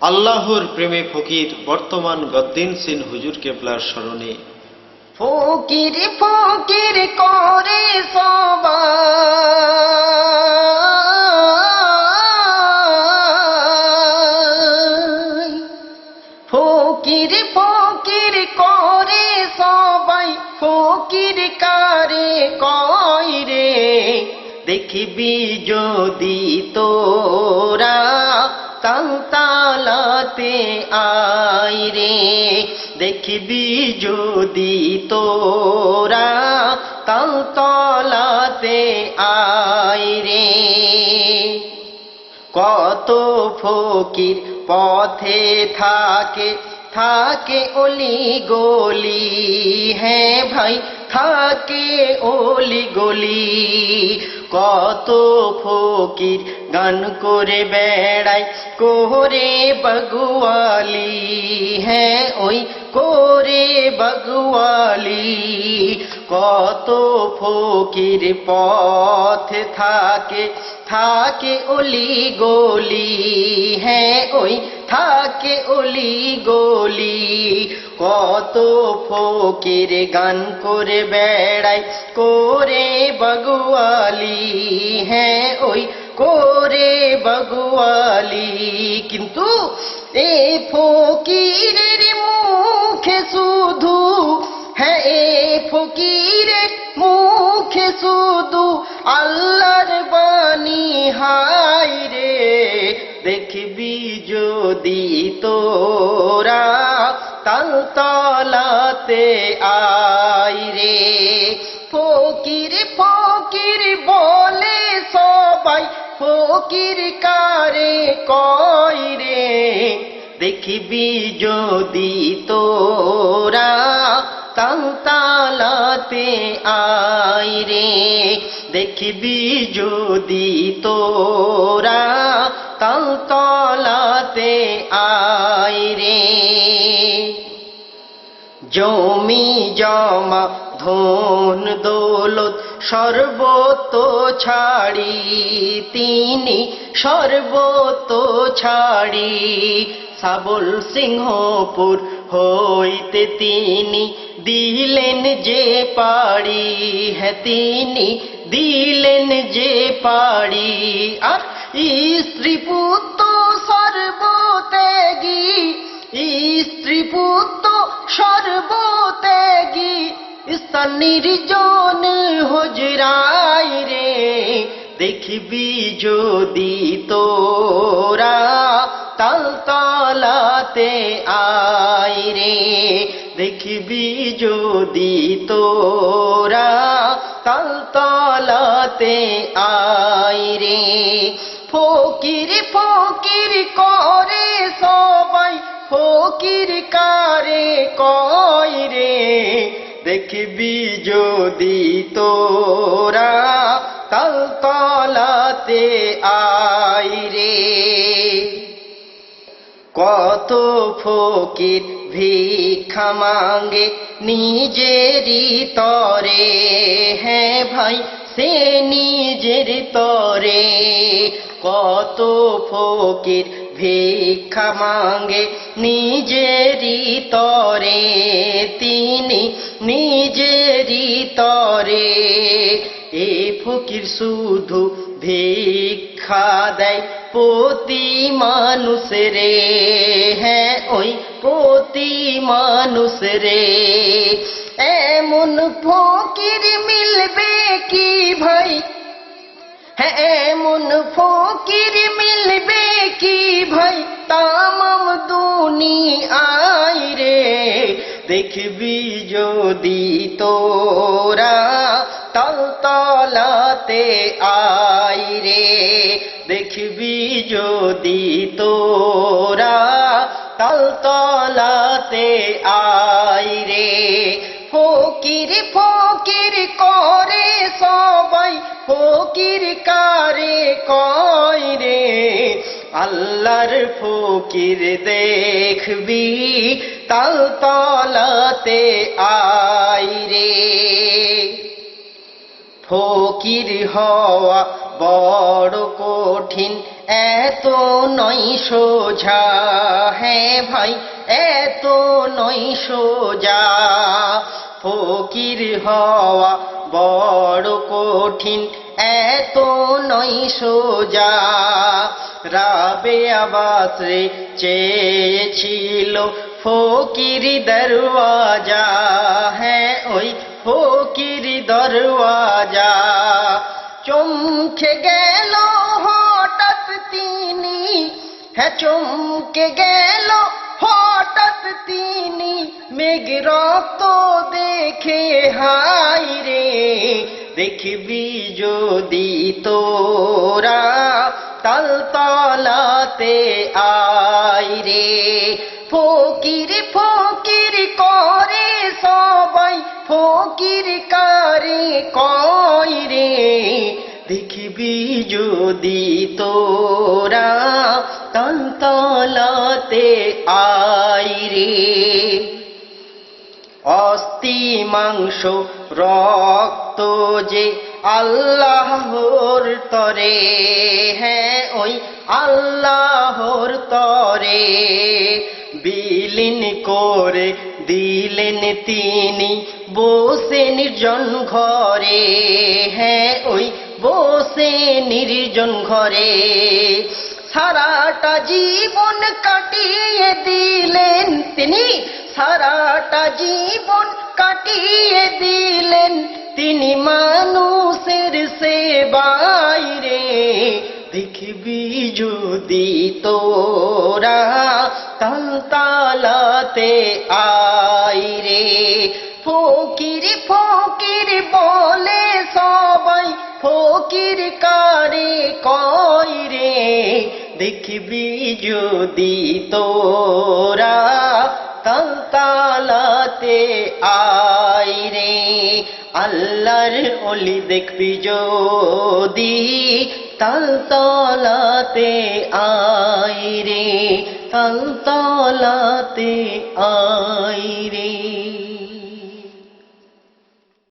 আল্লাহর প্রেমে ফকির বর্তমান গদ্দিন সিন হুজুর কেবলার স্মরণে। ফকির ফকির করে ফকির ফকির করে সবাই। ফকির কারে কয় রে? দেখবি যদি তোরা তালাতে আই রে, দেখবি যদি তোরা তালাতে আই রে। কত ফকির পথে থাকে থাকে অলি গলি হ্যাঁ ভাই, থাকে অলি গলি। কত ফকির গান করে বেড়ায় কোরে বগুয়ালি হ্যাঁ ওই কোরে বগুয়ালি কত ফকির পথ থাকে থাকে অলি গলি হ্যাঁ ওই থাকে অলি গলি, কত ফকির গান করে বেড়ায়, করে বগুয়ালি হ্যাঁ ওই করে বগুয়ালি কিন্তু এ ফকিরের মুখে শুধু হ্যাঁ এ ফকিরের মুখে শুধু আল্লাহর বাণী, হাই রে, দেখবি যদি তোরা তাল তলাতে আই রে। ফকির ফকির বলে সবাই, ফকির কারে কয় রে দেখবি যদি তোরা তালাতে আই রে। দেখবি যদি তোরা তালাতে আই রে। জমি জমা, ধন দৌলত সর্বত ছাড়ি। তিনি সর্বত ছাড়ি। সাবল সিংহপুর হইতে তিনি দিলেন যে পাড়ি। হ্যাঁ তিনি দিলেন যে পাড়ি। আর স্ত্রী পুত্র সর্বত্যাগী, স্ত্রী পুত্র সর্বত্যাগী, স্থান নির্জন হজরাই রে দেখবি যদি তোরা তলাতে আই রে। দেখবি যদি তোরা তাল তলাতে আই রে। ফকির ফকির করে সবাই, ফকির কারে কয় রে। দেখবি যদি তোরা তাল তলাতে আই রে। কত ফকির ভিক্ষা মাঙ্গে নিজেরই তরে। হ্যাঁ ভাই, সে নিজের তরে। কত ফকির ভিক্ষা মাঙ্গে নিজেরই তরে। তিনি নিজেরই তরে, এ ফকির শুধু ভিক্ষা দেয় প্রতি মানুষ রে হ্যাঁ ওই প্রতি মানুষ রে এমন ফকির মিলবে কি ভাই? হ্যাঁ এমন ফকির মিলবে কি ভাই? তামাম দুনিয়ায় রে। দেখবি যদি তোরা তল তলাতে আই রে। দেখবি যদি তোরা তল তলাতে আই রে। ফকির ফকির করে সবাই, ফকির কারে কয় রে? আল্লাহর ফকির দেখবি, তাল তলাতে আই রে। ফকির হওয়া বড় কঠিন, এত নয় সোজা। হ্যাঁ ভাই, এত নয় সোজা। ফকির হওয়া বড় কঠিন এত নয় সোজা। রাবে আবাসরে চেয়েছিল ফকির দরওয়াজা। হ্যাঁ ওই ফকির দরওয়াজা। চমকে গেল হঠাৎ তিনি। হ্যাঁ চমকে গেল হঠাৎ তিনি। মেঘ রক্ত দেখে হাই রে দেখবি যদি তোরা তাল তলাতে আই রে। ফকির ফকির করে সবাই, ফকির কারে কই রে। দেখবি যদি তোরা তন্তলাতে আই রে। অস্থি মাংস রক্ত যে আল্লাহর তরে হ্যাঁ ওই আল্লাহর তরে বিলীন করে দিলেন তিনি বসে নির্জন ঘরে হ্যাঁ ওই বসে নির্জন ঘরে। সারাটা জীবন কাটিয়ে দিলেন তিনি, সারাটা জীবন কাটিয়ে দিলেন তিনি মানুষের সেবাই রে। দেখবি যদি তোরা তালতালাতে আই রে। ফকির ফকির বলে সবাই, ফকির কারে কই রে? দেখবি যদি তোরা তালতালাতে আই রে। আল্লাহর অলি দেখবি যদি তালতলাতে আই রে তালতলাতে আই রে।